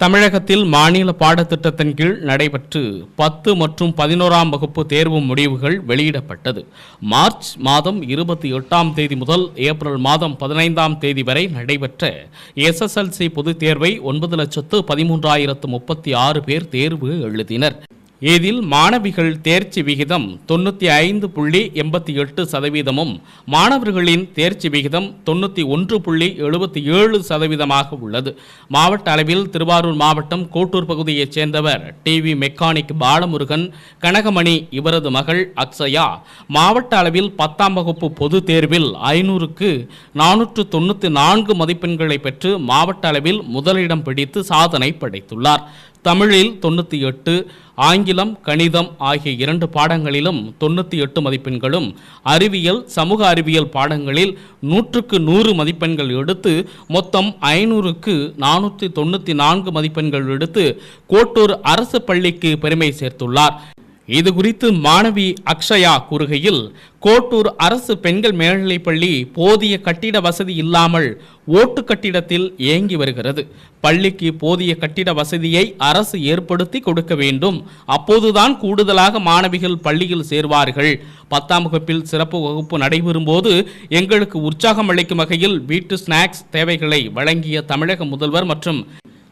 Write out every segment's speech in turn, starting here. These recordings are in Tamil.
தமிழகத்தில் மாநில பாடத்திட்டத்தின் கீழ் நடைபெற்று பத்து மற்றும் பதினோராம் வகுப்பு தேர்வு முடிவுகள் வெளியிடப்பட்டது. மார்ச் மாதம் இருபத்தி எட்டாம் தேதி முதல் ஏப்ரல் மாதம் பதினைந்தாம் தேதி வரை நடைபெற்ற எஸ்எஸ்எல்சி பொதுத் தேர்வை ஒன்பது லட்சத்து பதிமூன்றாயிரத்து முப்பத்தி ஆறு பேர் தேர்வு எழுதினர். இதில் மாணவிகள் தேர்ச்சி விகிதம் தொண்ணூற்றி ஐந்து புள்ளி எண்பத்தி எட்டு சதவீதமும் மாணவர்களின் தேர்ச்சி விகிதம் தொண்ணூற்றி ஒன்று புள்ளி எழுபத்தி ஏழு சதவீதமாக உள்ளது. மாவட்ட அளவில் திருவாரூர் மாவட்டம் கோட்டூர் பகுதியைச் சேர்ந்தவர் டிவி மெக்கானிக் பாலமுருகன் கனகமணி இவரது மகள் அக்ஷயா. மாவட்ட அளவில் பத்தாம் வகுப்பு பொதுத் தேர்வில் ஐநூறுக்கு நானூற்று தொண்ணூற்றி நான்கு மதிப்பெண்களை பெற்று மாவட்ட அளவில் முதலிடம் பிடித்து சாதனை படைத்துள்ளார். தமிழில் தொண்ணூற்றி எட்டு ஆங்கிலம் கணிதம் ஆகிய இரண்டு பாடங்களிலும் தொண்ணூற்றி எட்டு மதிப்பெண்களும் அறிவியல் சமூக அறிவியல் பாடங்களில் நூற்றுக்கு நூறு மதிப்பெண்கள் எடுத்து மொத்தம் ஐநூறுக்கு நானூற்றி தொண்ணூற்றி நான்கு மதிப்பெண்கள் எடுத்து கோட்டூர் அரசு பள்ளிக்கு பெருமை சேர்த்துள்ளார். இது குறித்து மாணவி அக்ஷயா கூறுகையில் கோட்டூர் அரசு பெண்கள் மேல்நிலைப் பள்ளி போதிய கட்டிட வசதி இல்லாமல் ஓட்டு கட்டிடத்தில் இயங்கி வருகிறது. பள்ளிக்கு போதிய கட்டிட வசதியை அரசு ஏற்படுத்தி கொடுக்க வேண்டும். அப்போதுதான் கூடுதலாக மாணவிகள் பள்ளியில் சேர்வார்கள். பத்தாம் வகுப்பில் சிறப்பு வகுப்பு நடைபெறும் போது எங்களுக்கு உற்சாகம் அளிக்கும் வகையில் வீட்டு ஸ்நாக்ஸ் தேவைகளை வழங்கிய தமிழக முதல்வர் மற்றும்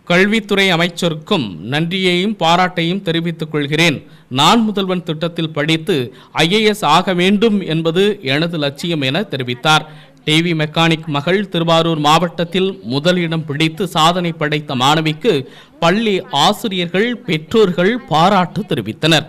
கல்வித்துறை அமைச்சருக்கும் நன்றியையும் பாராட்டையும் தெரிவித்துக் கொள்கிறேன். நான் முதல்வன் திட்டத்தில் படித்து ஐஏஎஸ் ஆக வேண்டும் என்பது எனது லட்சியம் என தெரிவித்தார். டிவி மெக்கானிக் மகள் திருவாரூர் மாவட்டத்தில் முதலிடம் பிடித்து சாதனை படைத்த மாணவிக்கு பள்ளி ஆசிரியர்கள் பெற்றோர்கள் பாராட்டு தெரிவித்தனர்.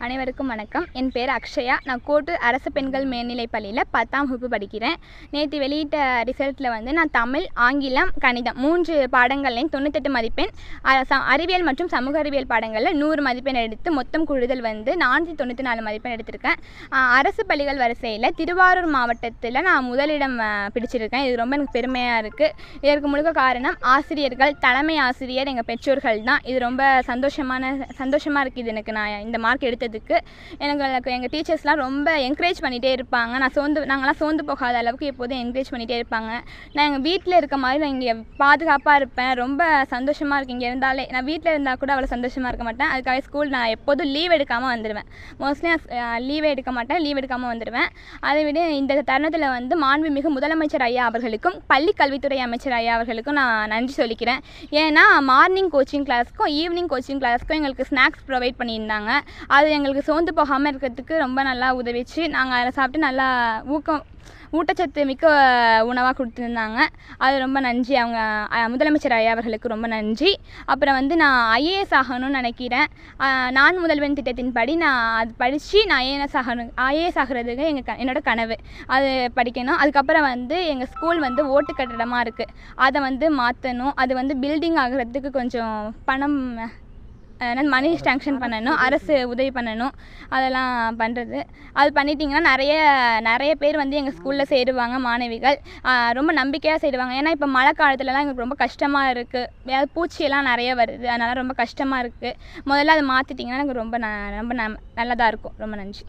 அனைவருக்கும் வணக்கம். என் பேர் அக்ஷயா. நான் கோட்டு அரசு பெண்கள் மேல்நிலைப் பள்ளியில் பத்தாம் வகுப்பு படிக்கிறேன். நேற்று வெளியிட்ட ரிசல்ட்டில் வந்து நான் தமிழ் ஆங்கிலம் கணிதம் மூன்று பாடங்கள்லையும் தொண்ணூத்தெட்டு மதிப்பெண் ச- அறிவியல் மற்றும் சமூக அறிவியல் பாடங்களில் நூறு மதிப்பெண் எடுத்து மொத்தம் கூடுதல் வந்து நானூற்றி தொண்ணூற்றி நாலு மதிப்பெண் எடுத்திருக்கேன். அரசு பள்ளிகள் வரிசையில் திருவாரூர் மாவட்டத்தில் நான் முதலிடம் பிடிச்சிருக்கேன். இது ரொம்ப எனக்கு பெருமையாக இருக்குது இதற்கு முழுக்க காரணம் ஆசிரியர்கள் தலைமை ஆசிரியர் எங்கள் பெற்றோர்கள் தான். இது ரொம்ப சந்தோஷமான சந்தோஷமாக இருக்குது இது எனக்கு நான் இந்த மார்க் எடுத்ததுக்கு எனக்கு எங்கள் டீச்சர்ஸ்லாம் ரொம்ப என்கரேஜ் பண்ணிகிட்டே இருப்பாங்க. நான் சோர்ந்து நாங்களாம் சோர்ந்து போகாத அளவுக்கு எப்போதும் என்கரேஜ் பண்ணிகிட்டே இருப்பாங்க. நான் எங்கள் வீட்டில் இருக்க மாதிரி நான் இங்கே பாதுகாப்பாக இருப்பேன். ரொம்ப சந்தோஷமாக இருக்கு. இங்கே இருந்தாலே நான் வீட்டில் இருந்தால் கூட அவ்வளோ சந்தோஷமாக இருக்க மாட்டேன். அதுக்காக ஸ்கூல் நான் எப்போதும் லீவ் எடுக்காமல் வந்துடுவேன் மோஸ்ட்லி நான் லீவே எடுக்க மாட்டேன். லீவ் எடுக்காமல் வந்துடுவேன் அதை விட இந்த தருணத்தில் வந்து மாண்புமிகு முதலமைச்சர் ஐயா அவர்களுக்கும் பள்ளி கல்வித்துறை அமைச்சர் ஐயா அவர்களுக்கும் நான் நன்றி சொல்லிக்கிறேன். ஏன்னா மார்னிங் கோச்சிங் கிளாஸ்க்கும் ஈவினிங் கோச்சிங் கிளாஸ்க்கும் எங்களுக்கு ஸ்நாக்ஸ் ப்ரொவைட் பண்ணியிருந்தாங்க. அது எங்களுக்கு சோர்ந்து போகாமல் இருக்கிறதுக்கு ரொம்ப நல்லா உதவிச்சு நாங்கள் அதை சாப்பிட்டு நல்லா ஊக்கம் ஊட்டச்சத்து மிக்க உணவாக கொடுத்துருந்தாங்க. அது ரொம்ப நன்றி. அவங்க முதலமைச்சர் ஐயா அவர்களுக்கு ரொம்ப நன்றி. அப்புறம் வந்து நான் ஐஏஎஸ் ஆகணும்னு நினைக்கிறேன். நான் முதல்வன் திட்டத்தின்படி நான் அது படித்து நான் ஐஏஎஸ் ஆகணும் ஐஏஎஸ் ஆகிறதுக்கு எங்கள் க என்னோடய கனவு. அது படிக்கணும். அதுக்கப்புறம் வந்து எங்கள் ஸ்கூல் வந்து ஓட்டு கட்டடமாக இருக்குது அதை வந்து மாற்றணும் அது வந்து பில்டிங் ஆகிறதுக்கு கொஞ்சம் பணம் அதனால் மணி ஸ்டாங்ஷன் பண்ணணும் அரசு உதவி பண்ணணும் அதெல்லாம் பண்ணுறது அது பண்ணிட்டிங்கன்னா நிறைய நிறைய பேர் வந்து எங்கள் ஸ்கூலில் சேருவாங்க மாணவிகள். ரொம்ப நம்பிக்கையாக சேருவாங்க. ஏன்னா இப்போ மழை காலத்துலலாம் எங்களுக்கு ரொம்ப கஷ்டமாக இருக்குது ஏதாவது பூச்சியெல்லாம் நிறைய வருது. அதனால் ரொம்ப கஷ்டமாக இருக்குது முதல்ல அதை மாற்றிட்டிங்கன்னா எனக்கு ரொம்ப ந ரொம்ப நல்லதாக இருக்கும். ரொம்ப நன்றி.